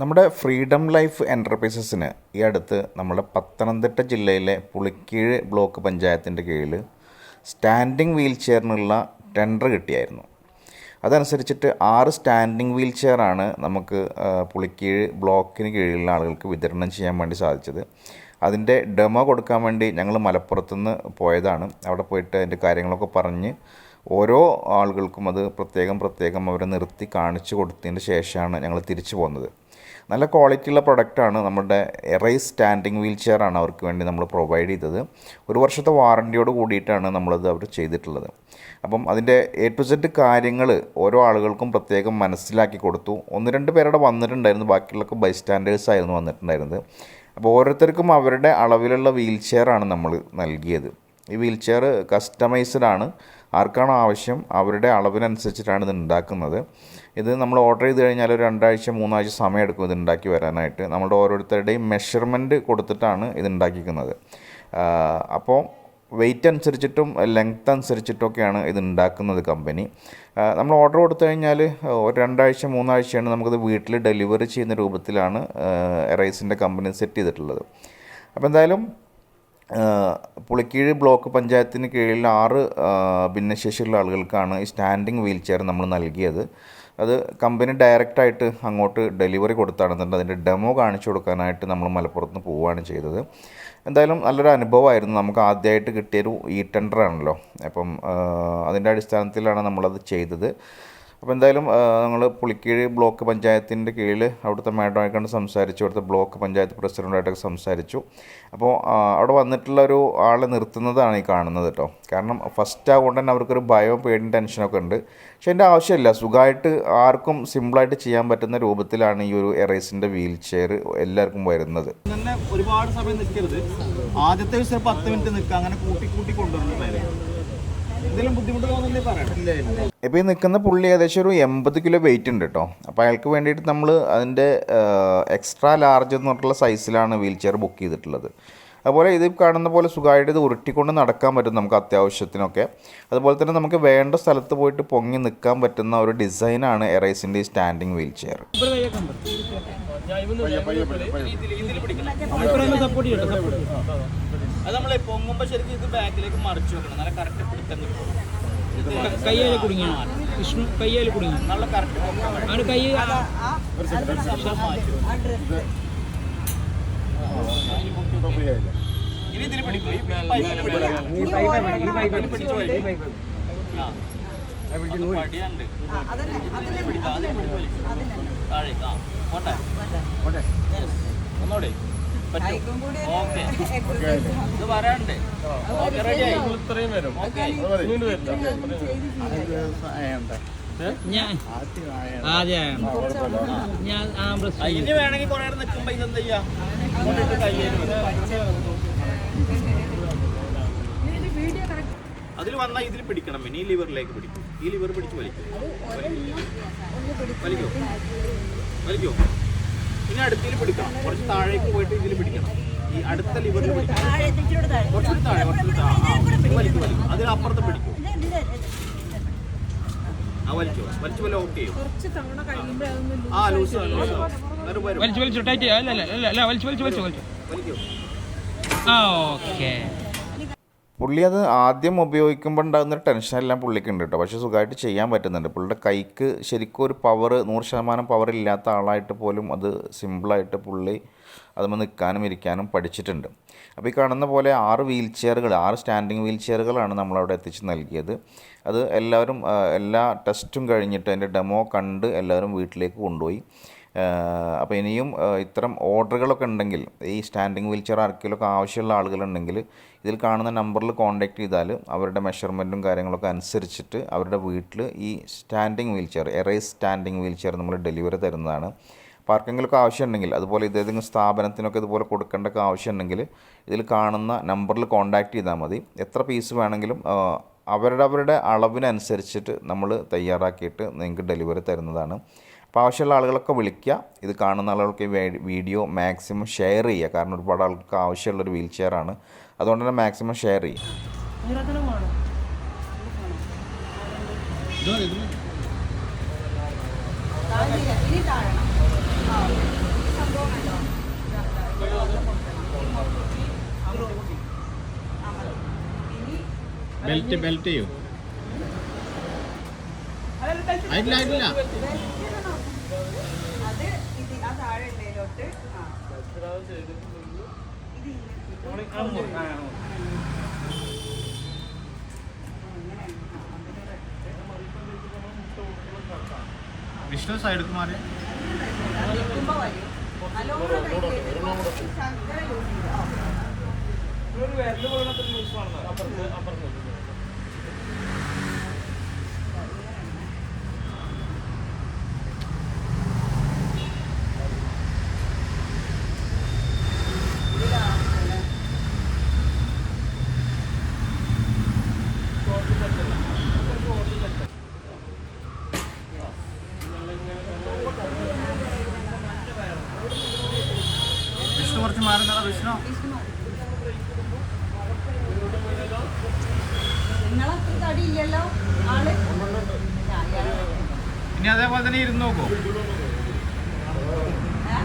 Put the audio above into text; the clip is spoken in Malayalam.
നമ്മുടെ ഫ്രീഡം ലൈഫ് എന്റർപ്രൈസസിന് ഈ അടുത്ത് നമ്മുടെ പത്തനംതിട്ട ജില്ലയിലെ പുളിക്കീഴ് ബ്ലോക്ക് പഞ്ചായത്തിന്റെ കീഴിൽ സ്റ്റാൻഡിംഗ് വീൽ ചെയറിനുള്ള ടെൻഡർ കിട്ടിയായിരുന്നു. അതനുസരിച്ചിട്ട് ആറ് സ്റ്റാൻഡിംഗ് വീൽ ചെയറാണ് നമുക്ക് പുളിക്കീഴ് ബ്ലോക്കിന് കീഴിലുള്ള ആളുകൾക്ക് വിതരണം ചെയ്യാൻ വേണ്ടി സാധിച്ചത്. അതിന്റെ ഡെമോ കൊടുക്കാൻ വേണ്ടി ഞങ്ങൾ മലപ്പുറത്തുനിന്ന് പോയതാണ്. അവിടെ പോയിട്ട് അതിന്റെ കാര്യങ്ങളൊക്കെ പറഞ്ഞ് ഓരോ ആളുകൾക്കും അത് പ്രത്യേകം പ്രത്യേകം അവരെ നിർത്തി കാണിച്ചു കൊടുത്തതിന് ശേഷമാണ് ഞങ്ങൾ തിരിച്ചു പോകുന്നത്. നല്ല ക്വാളിറ്റിയുള്ള പ്രൊഡക്റ്റാണ് നമ്മുടെ എറൈസ് സ്റ്റാൻഡിങ് വീൽ ചെയറാണ് അവർക്ക് വേണ്ടി നമ്മൾ പ്രൊവൈഡ് ചെയ്തത്. ഒരു വർഷത്തെ വാറണ്ടിയോട് കൂടിയിട്ടാണ് നമ്മളത് അവർ ചെയ്തിട്ടുള്ളത്. അപ്പം അതിന്റെ എ ടു സെഡ് കാര്യങ്ങൾ ഓരോ ആളുകൾക്കും പ്രത്യേകം മനസ്സിലാക്കി കൊടുത്തു. ഒന്ന് രണ്ട് പേരുടെ വന്നിട്ടുണ്ടായിരുന്നു. ബാക്കിയുള്ളൊക്കെ ബൈ സ്റ്റാൻഡേർഡ്സ് ആയിരുന്നു വന്നിട്ടുണ്ടായിരുന്നത്. അപ്പോൾ ഓരോരുത്തർക്കും അവരുടെ അളവിലുള്ള വീൽ ചെയറാണ് നമ്മൾ നൽകിയത്. ഈ വീൽ ചെയർ കസ്റ്റമൈസ്ഡ് ആണ്. ആർക്കാണോ ആവശ്യം അവരുടെ അളവിനനുസരിച്ചിട്ടാണ് ഇത് ഉണ്ടാക്കുന്നത്. ഇത് നമ്മൾ ഓർഡർ ചെയ്ത് കഴിഞ്ഞാൽ ഒരു രണ്ടാഴ്ച മൂന്നാഴ്ച സമയം എടുക്കും ഇത് ഉണ്ടാക്കി വരാനായിട്ട്. നമ്മുടെ ഓരോരുത്തരുടെയും മെഷർമെന്റ് കൊടുത്തിട്ടാണ് ഇത് ഉണ്ടാക്കിക്കുന്നത് അപ്പോൾ വെയിറ്റ് അനുസരിച്ചിട്ടും ലെങ്ത് അനുസരിച്ചിട്ടൊക്കെയാണ് ഇത് ഉണ്ടാക്കുന്നത് കമ്പനി നമ്മൾ ഓർഡർ കൊടുത്തു കഴിഞ്ഞാൽ ഒരു രണ്ടാഴ്ച മൂന്നാഴ്ചയാണ് നമുക്കത് വീട്ടിൽ ഡെലിവറി ചെയ്യുന്ന രൂപത്തിലാണ് എറൈസിന്റെ കമ്പനി സെറ്റ് ചെയ്തിട്ടുള്ളത്. അപ്പോൾ എന്തായാലും പുളിക്കീഴ് ബ്ലോക്ക് പഞ്ചായത്തിന് കീഴിൽ ആറ് ഭിന്നശേഷിയുള്ള ആളുകൾക്കാണ് ഈ സ്റ്റാൻഡിങ് വീൽ ചെയർ നമ്മൾ നൽകിയത്. അത് കമ്പനി ഡയറക്റ്റായിട്ട് അങ്ങോട്ട് ഡെലിവറി കൊടുത്താണെന്നുണ്ട്. അതിന്റെ ഡെമോ കാണിച്ചു കൊടുക്കാനായിട്ട് നമ്മൾ മലപ്പുറത്ത് നിന്ന് പോവുകയാണ് ചെയ്തത്. എന്തായാലും നല്ലൊരു അനുഭവമായിരുന്നു. നമുക്ക് ആദ്യമായിട്ട് കിട്ടിയൊരു ഈ ടെൻഡറാണല്ലോ അപ്പം അതിന്റെ അടിസ്ഥാനത്തിലാണ് നമ്മളത് ചെയ്തത്. അപ്പോൾ എന്തായാലും ഞങ്ങൾ പുളിക്കീഴ് ബ്ലോക്ക് പഞ്ചായത്തിന്റെ കീഴിൽ അവിടുത്തെ മാഡമായിട്ട് സംസാരിച്ചു അവിടുത്തെ ബ്ലോക്ക് പഞ്ചായത്ത് പ്രസിഡന്റായിട്ടൊക്കെ സംസാരിച്ചു. അപ്പോൾ അവിടെ വന്നിട്ടുള്ള ഒരു ആളെ നിർത്തുന്നതാണ് ഈ കാണുന്നത് കേട്ടോ. കാരണം ഫസ്റ്റ് ആകൊണ്ട് തന്നെ അവർക്കൊരു ഭയവും പേടിയും ടെൻഷനൊക്കെ ഉണ്ട്. പക്ഷെ എന്റെ ആവശ്യമില്ല. സുഖമായിട്ട് ആർക്കും സിമ്പിളായിട്ട് ചെയ്യാൻ പറ്റുന്ന രൂപത്തിലാണ് ഈ ഒരു എറേസിന്റെ വീൽ ചെയർ എല്ലാവർക്കും വരുന്നത്. ഒരുപാട് സമയം നിൽക്കരുത് ആദ്യത്തെ പത്ത് മിനിറ്റ് നിൽക്കുക. അങ്ങനെ കൂട്ടി കൂട്ടി കൊണ്ടുവരണം ഇപ്പോൾ ഈ നിൽക്കുന്ന പുള്ളി ഏകദേശം ഒരു എൺപത് കിലോ വെയിറ്റ് ഉണ്ട് കേട്ടോ അപ്പോൾ അയാൾക്ക് വേണ്ടിയിട്ട് നമ്മൾ അതിന്റെ എക്സ്ട്രാ ലാർജ് എന്ന് പറഞ്ഞിട്ടുള്ള സൈസിലാണ് വീൽ ചെയർ ബുക്ക് ചെയ്തിട്ടുള്ളത്. അതുപോലെ ഇത് കാണുന്ന പോലെ സുഖമായിട്ട് ഇത് ഉരുട്ടിക്കൊണ്ട് നടക്കാൻ പറ്റും നമുക്ക് അത്യാവശ്യത്തിനൊക്കെ അതുപോലെ തന്നെ നമുക്ക് വേണ്ട സ്ഥലത്ത് പോയിട്ട് പൊങ്ങി നിൽക്കാൻ പറ്റുന്ന ഒരു ഡിസൈനാണ് എറൈസിന്റെ ഈ സ്റ്റാൻഡിങ് വീൽ ചെയർ സപ്പോർട്ട് ചെയ്യട്ടെ അത് നമ്മൾ പൊങ്ങുമ്പോൾ ശരിക്കും ഇത് ബാക്കിലേക്ക് മറിച്ചു വെക്കണം നല്ല കറക്റ്റ് പിടുത്തം കിട്ടും കയ്യേൽ കുടുങ്ങിയാണ് വിഷ്ണു കയ്യേൽ കുടുങ്ങി നല്ല കറക്റ്റ് ആണ് കൈ ഇനി ആ. ഇത് വരാണ്ട് ഇത്രയും വരും ഓക്കെ ഞാൻ. ആദ്യം ഞാൻ ആ പ്രശ്നം ഇനി വേണമെങ്കിൽ കുറെ നേരം നിൽക്കുമ്പോ ഇതെന്ത് ചെയ്യാ? ഇങ്ങോട്ടിട്ട് കയ്യേൽ അതിൽ വന്നാൽ ഇതിൽ പിടിക്കണം ഇനി ഈ ലിവറിലേക്ക് പിടിക്കും. ഈ ലിവർ പിടിച്ച് വലിക്കും. വലിക്കോ? വലിക്കോ? ഇനി അടുത്തിൽ പിടിക്കണം. കുറച്ച് താഴേക്ക് പോയിട്ട് ഇതിൽ പിടിക്കണം. ഈ അടുത്ത ലിവറിൽ പിടിക്കണം. കുറച്ചുകൂടി താഴെ. കുറച്ചുകൂടി താഴെ വലിക്കും വലിക്കും. അതിനപ്പുറത്ത് പിടിക്കും. വലിച്ചു വലിച്ചു. വലിച്ചു ടൈറ്റ് അല്ല അല്ല അല്ല അല്ല വലിച്ചു വലിച്ചു വലിച്ചു ആ ഓക്കെ പുള്ളി അത് ആദ്യം ഉപയോഗിക്കുമ്പോൾ ഉണ്ടാകുന്ന ടെൻഷനെല്ലാം പുള്ളിക്ക് ഉണ്ട് കേട്ടോ പക്ഷേ സുഖമായിട്ട് ചെയ്യാൻ പറ്റുന്നുണ്ട്. പുള്ളിയുടെ കൈക്ക് ശരിക്കും ഒരു പവർ നൂറ് ശതമാനം പവർ ഇല്ലാത്ത ആളായിട്ട് പോലും അത് സിമ്പിളായിട്ട് പുള്ളി അതുമ്പോൾ നിൽക്കാനും ഇരിക്കാനും പഠിച്ചിട്ടുണ്ട്. അപ്പോൾ ഈ കാണുന്ന പോലെ ആറ് വീൽ ചെയറുകൾ ആറ് സ്റ്റാൻഡിങ് വീൽ ചെയറുകളാണ് നമ്മളവിടെ എത്തിച്ച് നൽകിയത്. അത് എല്ലാവരും എല്ലാ ടെസ്റ്റും കഴിഞ്ഞിട്ട് അതിന്റെ ഡെമോ കണ്ട് എല്ലാവരും വീട്ടിലേക്ക് കൊണ്ടുപോയി. അപ്പോൾ ഇനിയും ഇത്തരം ഓർഡറുകളൊക്കെ ഉണ്ടെങ്കിൽ ഈ സ്റ്റാൻഡിങ് വീൽ ചെയർ ആർക്കെങ്കിലുമൊക്കെ ആവശ്യമുള്ള ആളുകളുണ്ടെങ്കിൽ ഇതിൽ കാണുന്ന നമ്പറിൽ കോൺടാക്ട് ചെയ്താൽ അവരുടെ മെഷർമെന്റും കാര്യങ്ങളൊക്കെ അനുസരിച്ചിട്ട് അവരുടെ വീട്ടിൽ ഈ standing wheel chair arise standing wheel chair നമ്മൾ ഡെലിവറി തരുന്നതാണ്. ആർക്കെങ്കിലുമൊക്കെ ആവശ്യമുണ്ടെങ്കിൽ അതുപോലെ ഇതേതെങ്കിലും സ്ഥാപനത്തിനൊക്കെ ഇതുപോലെ കൊടുക്കേണ്ടൊക്കെ ആവശ്യമുണ്ടെങ്കിൽ ഇതിൽ കാണുന്ന നമ്പറിൽ കോൺടാക്റ്റ് ചെയ്താൽ മതി. എത്ര പീസ് വേണമെങ്കിലും അവരുടെ അവരുടെ അളവിനനുസരിച്ചിട്ട് നമ്മൾ തയ്യാറാക്കിയിട്ട് നിങ്ങൾക്ക് ഡെലിവറി തരുന്നതാണ്. അപ്പോൾ ആവശ്യമുള്ള ആളുകളൊക്കെ വിളിക്കുക. ഇത് കാണുന്ന ആളുകൾക്ക് വീഡിയോ മാക്സിമം ഷെയർ ചെയ്യുക. കാരണം ഒരുപാട് ആൾക്ക് ആവശ്യമുള്ളൊരു വീൽ ചെയറാണ് അതുകൊണ്ട് തന്നെ മാക്സിമം ഷെയർ ചെയ്യുക. ബെൽറ്റ് ബെൽറ്റ് ചെയ്യോ. അതില്ല അതില്ല വിഷ്ണു സൈഡ് കുമാരൻ നിൽക്കുമ്പോൾ വരും നല്ലോണം കഴിക്കരുത് ശർക്കര യൂസ് ചെയ്യും വിഷ്ണു കുറച്ച് മാറി നിന്നോ, വിഷ്ണു ഇനി അതേപോലെ തന്നെ ഇരുന്ന് നോക്കൂ. ഏ?